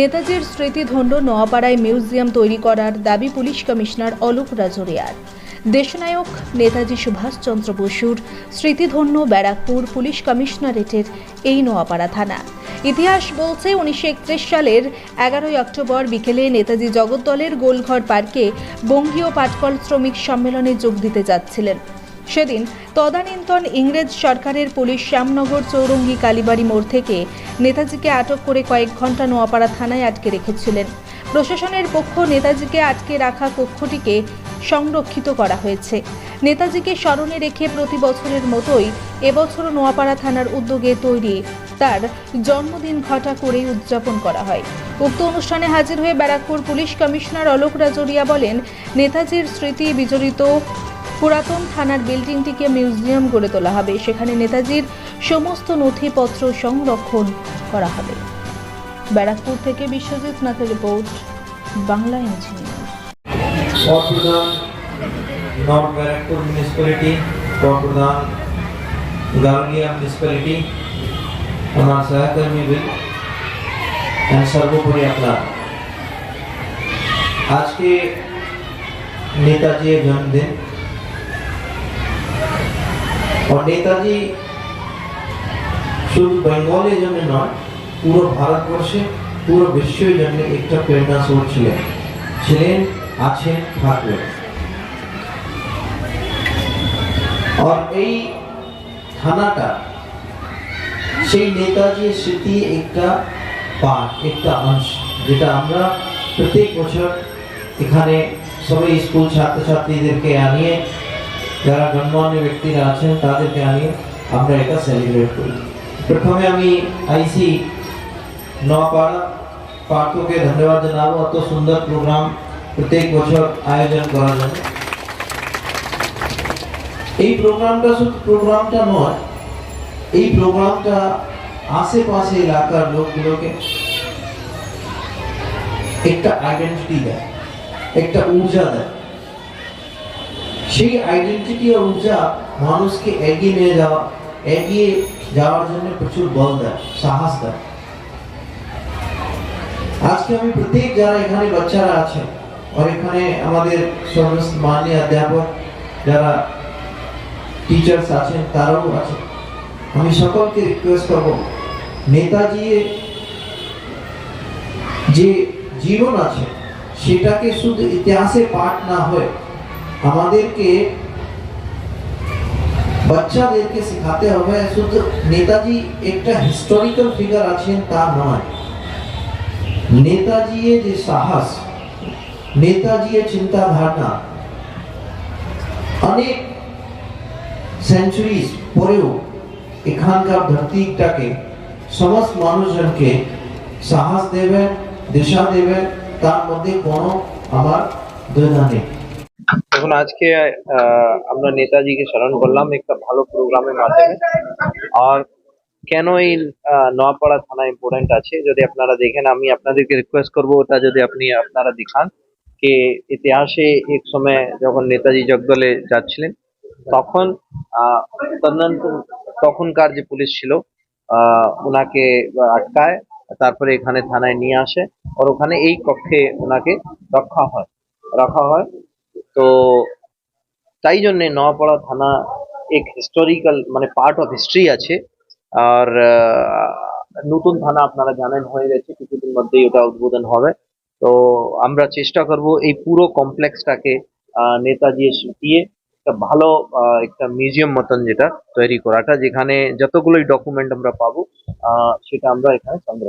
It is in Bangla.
নেতাজির স্মৃতিধন্য নোয়াপাড়ায় মিউজিয়াম তৈরি করার দাবি পুলিশ কমিশনার অলোক রাজরিয়ার। দেশনায়ক নেতাজি সুভাষচন্দ্র বসুর স্মৃতিধন্য ব্যারাকপুর পুলিশ কমিশনারেটের এই নোয়াপাড়া থানা। ইতিহাস বলছে উনিশশো একত্রিশ সালের এগারোই অক্টোবর বিকেলে নেতাজি জগদ্দলের গোলঘর পার্কে বঙ্গীয় পাটকল শ্রমিক সম্মেলনে যোগ দিতে যাচ্ছিলেন। সেদিন তদানীন্তন ইংরেজ সরকারের পুলিশ শ্যামনগর চৌরঙ্গি কালীবাড়ি মোড় থেকে নেতাজিকে আটক করে কয়েক ঘণ্টা নোয়াপাড়া থানায় আটকে রেখেছিলেন। প্রশাসনের পক্ষ নেতাজিকে আটকে রাখা কক্ষটিকে সংরক্ষিত করা হয়েছে। নেতাজিকে স্মরণে রেখে প্রতি বছরের মতোই এবছর নোয়াপাড়া থানার উদ্যোগে তৈরি তার জন্মদিন ঘটা করে উদযাপন করা হয়। উক্ত অনুষ্ঠানে হাজির হয়ে ব্যারাকপুর পুলিশ কমিশনার অলোক রাজরিয়া বলেন, নেতাজির স্মৃতি বিজড়িত পুরাতন থানার বিল্ডিংটিকে মিউজিয়াম গড়ে তোলা হবে। সেখানে নেতাজির সমস্ত নথিপত্র সংরক্ষণ করা হবে। ব্যারাকপুর থেকে বিশ্বজিৎ নাথের রিপোর্ট, বাংলা সর্বোপরি আপনার আজকে নেতাজির জন্মদিন। নেতাজি শুধু বেঙ্গলের জন্য নয়, পুরো ভারতবর্ষে, পুরো বিশ্বের জন্য একটা প্রেরণা স্রোত ছিলেন। ছিলেন, আছেন, থাকবেন। আর এই থানাটা, সেই নেতাজির স্মৃতি একটা পার্ট একটা অংশ, যেটা আমরা প্রত্যেক বছর এখানে সবাই স্কুল ছাত্রছাত্রীদেরকে আনিয়ে যারা গণ্যমান্য ব্যক্তিরা আছেন, তাদেরকে আনিয়ে আমরা এটা সেলিব্রেট করি। প্রথমে আমি আইসি নপাড়া পার্থকে ধন্যবাদ জানাব। এত সুন্দর প্রোগ্রাম প্রত্যেক বছর আয়োজন করার জন্য। এই প্রোগ্রামটা শুধু প্রোগ্রামটা নয়, এই প্রোগ্রামটা আশেপাশে এলাকার লোকগুলোকে একটা আইডেন্টিটি দেয়, একটা ঊর্জা দেয়। সেই আইডেন্টিটি আর ঊর্জা মানুষকে এগিয়ে নিয়ে যাওয়া এগিয়ে যাওয়ার জন্য প্রচুর বল দেয় সাহস দেয় আজকে আমি প্রত্যেক যারা এখানে বাচ্চারা আছে আর এখানে আমাদের সমস্ত মাননীয় অধ্যাপক যারা টিচার্স আছেন তারাও আছেন আমি সকলকে রিকোয়েস্ট করব নেতাজি যে জীবন আছে সেটাকে শুধু ইতিহাসে পাঠ না হয়ে আমাদেরকে বাচ্চাদেরকে শেখাতে হবে শুধু নেতাজি একটা হিস্টোরিক্যাল ফিগার আছেন তা নয় নেতাজি যে সাহস নেতাজি চিন্তাধারণা অনেক সেঞ্চুরিজ পরেও এখানকার ধরতিটাকে সমস্ত মানুষজনকে সাহস দেবেন দিশা দেবেন তার মধ্যে কোনো আমার দ্বিধা নেই দেখুন, আজকে আমরা নেতাজিকে স্মরণ করলাম একটা ভালো প্রোগ্রামের মাধ্যমে। আর কেন এই নোয়াপাড়া থানা ইম্পর্টেন্ট আছে? যদি আপনারা দেখেন, আমি আপনাদেরকে রিকোয়েস্ট করব, ওটা যদি আপনি, আপনারা দেখান। যে ইতিহাসে এক সময় যখন নেতাজি জগদলে যাচ্ছিলেন, তখন তখনকার যে পুলিশ ছিল ওনাকে আটকায়, তারপরে এখানে থানায় নিয়ে আসে, আর ওখানে এই কক্ষে ওনাকে রক্ষা হয় রাখা হয়। তো তাই জন্যে নোয়াপাড়া থানা এক হিস্টোরিক্যাল মানে পার্ট অফ হিস্ট্রি আছে আর নতুন থানা আপনারা জানেন হয়ে গেছে, কিছুদিন মধ্যেই ওটা উদ্বোধন হবে তো আমরা চেষ্টা করব এই পুরো কমপ্লেক্সটাকে নেতাজি দিয়ে একটা ভালো একটা মিউজিয়াম মতন যেটা তৈরি করাটা, যেখানে যতগুলোই ডকুমেন্ট আমরা পাবো সেটা আমরা এখানে করব।